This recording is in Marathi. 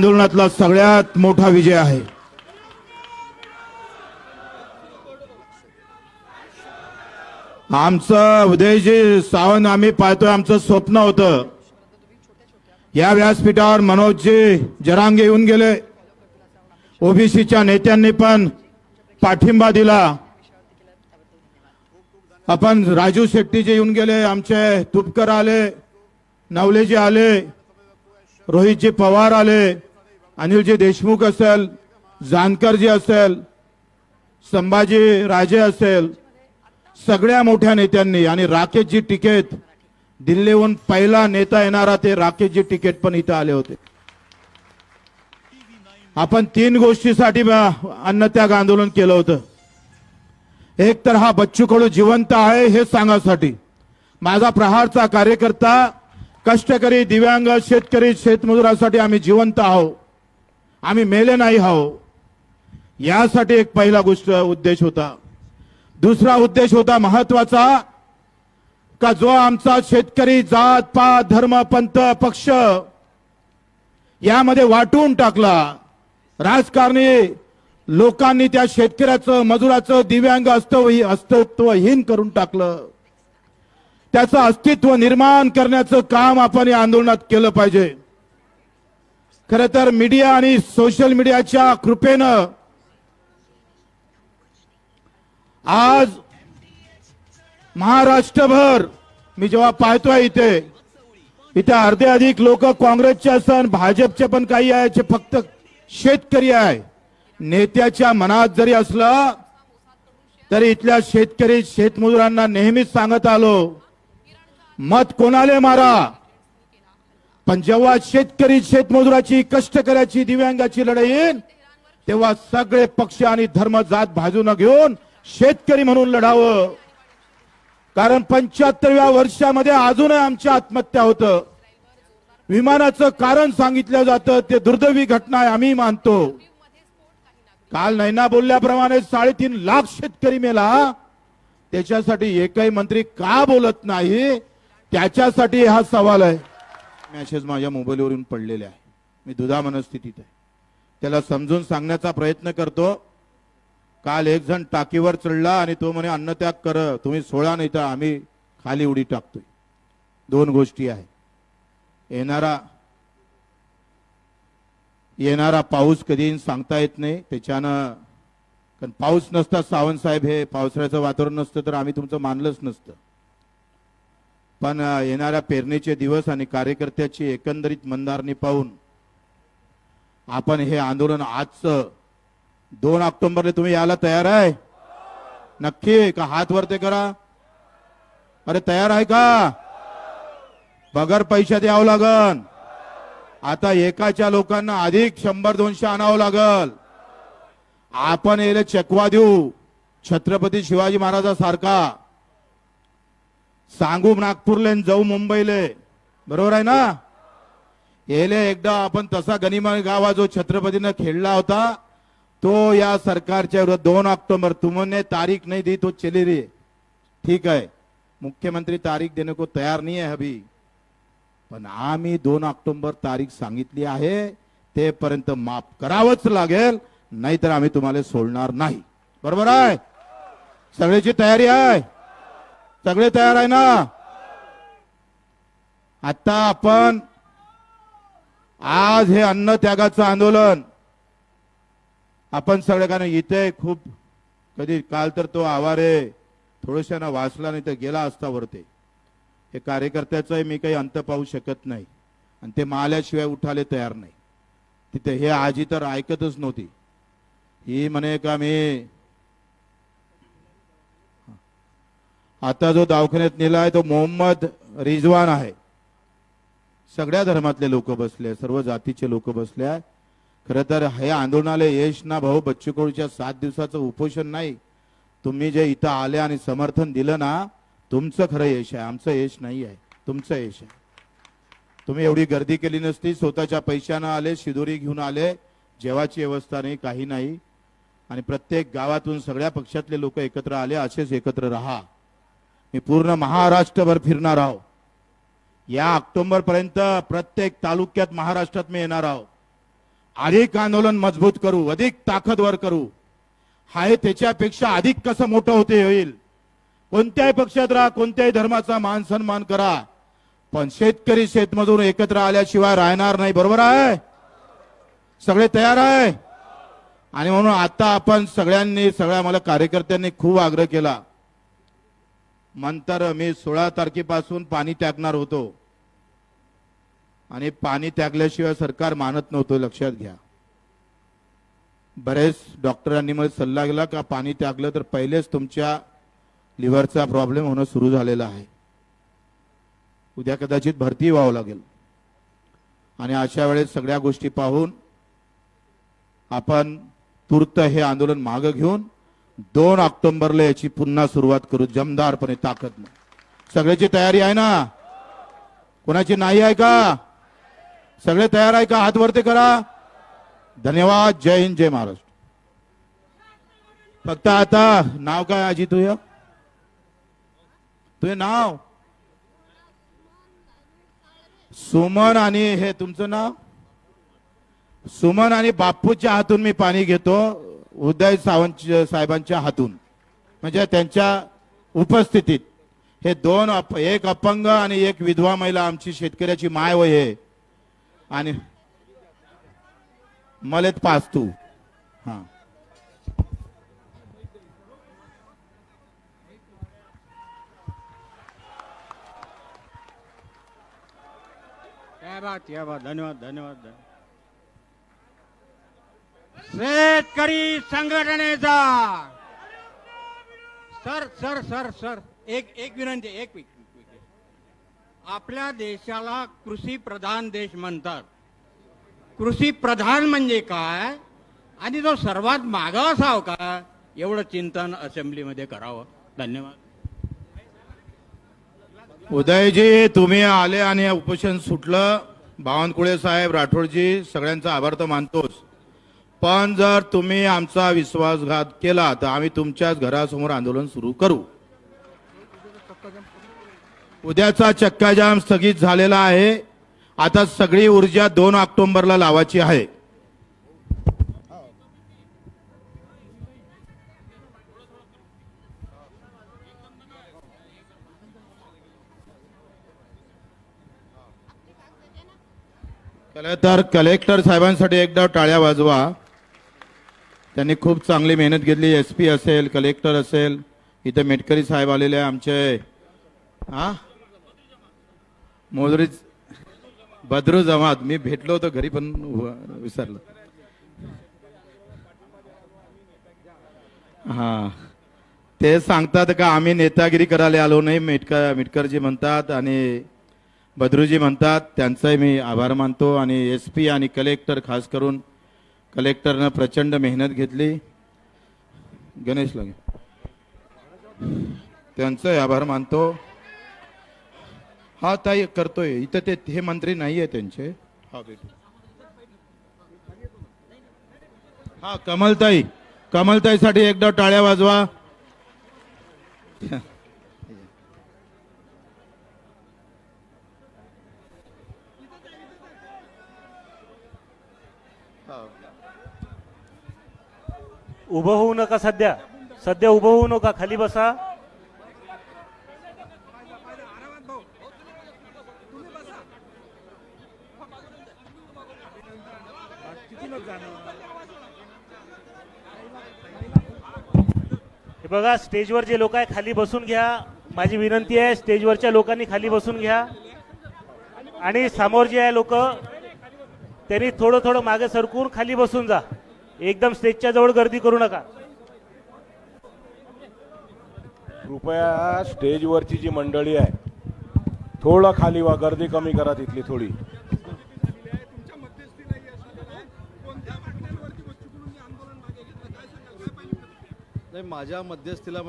आंदोलनातला सगळ्यात मोठा विजय आहे. आमचं उदयजी सावंत आम्ही पाहतोय आमचं स्वप्न होतं. या व्यासपीठावर मनोजजी जरांगे येऊन गेले. ओबीसीच्या नेत्यांनी पण पाठिंबा दिला. आपण राजू शेट्टीजी येऊन गेले आमचे तुपकर आले नवलेजी आले रोहितजी पवार आले. अनिलजी देशमुख असेल जानकरजी असेल संभाजी राजे असेल सगळ्या मोठ्या नेत्यांनी आणि राकेशजी टिकेत दिल्लीहून पहिला नेता येणारा ते राकेशजी टिकेट पण इथं आले होते. आपण तीन गोष्टीसाठी अन्नत्याग आंदोलन केलं होतं. एक तर हा बच्चू कडू जिवंत आहे हे सांगासाठी. माझा प्रहारचा कार्यकर्ता कष्टकरी दिव्यांग शेतकरी शेतमजुरासाठी आम्ही जिवंत आहो आम्ही मेले नाही आहो यासाठी एक पहिला गोष्ट उद्देश होता. दुसरा उद्देश होता महत्त्वाचा का जो आमचा शेतकरी जात पात धर्म पंथ पक्ष यामध्ये वाटून टाकला. राजकारणी लोकांनी त्या शेतकऱ्याचं मजुराचं दिव्यांग अस्तव अस्तित्वहीन करून टाकलं. त्याचं अस्तित्व निर्माण करण्याचं काम आपण या आंदोलनात केलं पाहिजे. खर तर मीडिया आणि सोशल मीडियाच्या कृपेनं आज महाराष्ट्रभर मी जेव्हा पाहतोय इथे इथे अर्धे अधिक लोक काँग्रेसचे असन भाजपचे पण काही आहे जे फक्त शेतकरी आहे. नेत्याच्या मनात जरी असलं तरी इथल्या शेतकरी शेतमजुरांना नेहमीच सांगत आलो मत कोणाले मारा? पण जेव्हा शेतकरी शेतमजुराची कष्टकऱ्याची दिव्यांगाची लढाई येईल तेव्हा सगळे पक्ष आणि धर्म जात भाजून घेऊन शेतकरी म्हणून लढावं. कारण पंच्याहत्तरव्या वर्षामध्ये अजूनही आमच्या आत्महत्या होतं. विमानाचं कारण सांगितलं जातं ते दुर्दैवी घटना आहे आम्ही मानतो. काल नैना बोलल्याप्रमाणे साडेतीन लाख शेतकरी मेला. त्याच्यासाठी एकही मंत्री का बोलत नाही? त्याच्यासाठी हा सवाल आहे. मॅसेज माझ्या मोबाईलवरून पडलेले आहे. मी दुधा मनस्थितीत आहे. त्याला समजून सांगण्याचा प्रयत्न करतो. काल एक जण टाकीवर चढला आणि तो म्हणे अन्नत्याग कर तुम्ही सोळा नाही तर आम्ही खाली उडी टाकतोय. दोन गोष्टी आहे. येणारा येणारा पाऊस कधी सांगता येत नाही. त्याच्यानं कारण पाऊस नसता सावंत साहेब हे पावसाळ्याचं वातावरण नसतं तर आम्ही तुमचं मानलंच नसतं. पण येणाऱ्या पेरणीचे दिवस आणि कार्यकर्त्याची एकंदरीत मंदारणी पाहून आपण हे आंदोलन आजचं दोन ऑक्टोबरला तुम्ही यायला तयार आहे? नक्की का हात वरते करा? अरे तयार आहे का? बगर पैशात यावं लागन. आता एकाच्या लोकांना अधिक शंभर दोनशे आणावं लागल. आपण याला चकवा देऊ. छत्रपती शिवाजी महाराजासारखा. सांगू नागपूरले जाऊ मुंबईले. बरोबर आहे ना? येले एकदा आपण तसा गनिमा गावा जो छत्रपतीनं खेळला होता तो या सरकारच्या विरोधात दोन ऑक्टोबर तुमने तारीख नाही दी तो चले रे. ठीक आहे. मुख्यमंत्री तारीख देने को तयार नाही आहे अभी. पण आम्ही दोन ऑक्टोबर तारीख सांगितली आहे तेपर्यंत माफ करावंच लागेल नाहीतर आम्ही तुम्हाला सोडणार नाही. बरोबर आहे? सगळ्याची तयारी आहे? सगळे तयार आहे ना? आता आपण आज हे अन्न त्यागाचं आंदोलन. आपण सगळ्या इथे खूप कधी काल तर तो आवारे थोडशानं वाचला नाही तर गेला असता वरते. हे कार्यकर्त्याचंही मी काही अंत पाहू शकत नाही. आणि ते माल्याशिवाय उठाले तयार नाही. तिथे हे आजी तर ऐकतच नव्हती. ही म्हणे का मी आता जो दवाखान्यात नेला आहे तो मोहम्मद रिजवान आहे. सगळ्या धर्मातले लोक बसले सर्व जातीचे लोक बसले आहे खरं तर हे आंदोलनाला यश ना भाऊ बच्चूकडूच्या सात दिवसाचं उपोषण नाही. तुम्ही जे इथं आले आणि समर्थन दिलं ना तुमचं खरं यश आहे आमचं यश नाही आहे तुमचं यश आहे. तुम्ही एवढी गर्दी केली नसती स्वतःच्या पैशानं आले शिदोरी घेऊन आले जेवाची व्यवस्था नाही काही नाही. आणि प्रत्येक गावातून सगळ्या पक्षातले लोक एकत्र आले असेच एकत्र राहा. मी पूर्ण महाराष्ट्रभर फिरणार आहो. या ऑक्टोबर पर्यंत प्रत्येक तालुक्यात महाराष्ट्रात मी येणार आहो. अधिक आंदोलन मजबूत करू अधिक ताकदवर करू. हाय त्याच्यापेक्षा अधिक कसं मोठं होते होईल. कोणत्याही पक्षात राहा कोणत्याही धर्माचा मान सन्मान करा. पण शेतकरी शेतमजूर एकत्र आल्याशिवाय राहणार नाही बरोबर आहे? सगळे तयार आहे? आणि म्हणून आता आपण सगळ्यांनी सगळ्या मला कार्यकर्त्यांनी खूप आग्रह केला. नंतर मी सोळा तारखेपासून पाणी त्यागणार होतो. आणि पाणी त्यागल्याशिवाय सरकार मानत नव्हतं लक्षात घ्या. बरेच डॉक्टरांनी मला सल्ला गेला का पाणी त्यागलं तर पहिलेच तुमच्या लिव्हरचा प्रॉब्लेम होणं सुरू झालेला आहे. उद्या कदाचित भरती व्हावं लागेल. आणि अशा वेळेस सगळ्या गोष्टी पाहून आपण तूर्त हे आंदोलन मागं घेऊन दोन ऑक्टोबरला याची पुन्हा सुरुवात करू जमदारपणे ताकद सगळ्याची तयारी आहे ना? कोणाची नाही आहे का? सगळे तयार आहे का? हात वरती करा. धन्यवाद. जय हिंद जय महाराष्ट्र. फक्त आता नाव काय आजी तुझं? तुझे नाव? सुमन आणि हे तुमचं नाव? सुमन आणि बापूच्या हातून मी पाणी घेतो. उदय सावंत साहेबांच्या हातून. म्हणजे त्यांच्या उपस्थितीत हे दोन अप- एक अपंग आणि एक विधवा महिला आमची शेतकऱ्याची माय वय आहे. आणि मलेत पास तू. हा. क्या बात क्या बात. धन्यवाद धन्यवाद धन्यवाद. शेतकरी संघटनेचा. सर सर सर सर एक एक विनंती एक आपल्या देशाला कृषी प्रधान देश म्हणतात. कृषी प्रधान म्हणजे काय? आणि तो सर्वात मागा असावं का? एवढं चिंतन असेंब्लीमध्ये करावं. धन्यवाद. उदयजी तुम्ही आले आणि उपोषण सुटलं. बावनकुळे साहेब राठोडजी सगळ्यांचा आभार तर मानतोच. पण जर तुम्ही आमचा विश्वासघात केला तर आम्ही तुमच्याच घरासमोर आंदोलन सुरू करू. उद्याचा चक्काजाम स्थगित झालेला आहे. आता सगळी ऊर्जा दोन ऑक्टोबरला लावायची आहे. कले- तर कलेक्टर साहेबांसाठी एकदा टाळ्या वाजवा. त्यांनी खूप चांगली मेहनत घेतली. एस पी असेल कलेक्टर असेल. इथे मेटकरी साहेब आलेले आहे आमचे. हा? मोजरी बद्रू जमात. मी भेटलो होतो घरी पण विसरलं विसरलो. हा. ते सांगतात का आम्ही नेतागिरी करायला आलो नाही मेटकर मेटकरजी म्हणतात आणि बद्रूजी म्हणतात. त्यांचाही मी आभार मानतो आणि एस पी आणि कलेक्टर खास करून कलेक्टरनं प्रचंड मेहनत घेतली. गणेश लगे. त्यांचाही आभार मानतो. हा ताई करतोय. इथं ते हे मंत्री नाही आहे त्यांचे. हा. हा कमलताई. कमलताईसाठी एकदा टाळ्या वाजवा. उभं होऊ नका सध्या. सध्या उभं होऊ नका. खाली बसा. हे बघा स्टेजवर जे लोक आहे खाली बसून घ्या. माझी विनंती आहे स्टेजवरच्या लोकांनी खाली बसून घ्या. आणि समोर जे आहे लोक त्यांनी थोडं थोडं मागे सरकून खाली बसून जा. एकदम स्टेजच्या जवळ गर्दी करू नका. कृपया स्टेजवरची जी मंडळी आहे थोडं खाली वा गर्दी कमी करा तिथली थोडी. नाही माझ्या मध्यस्थीला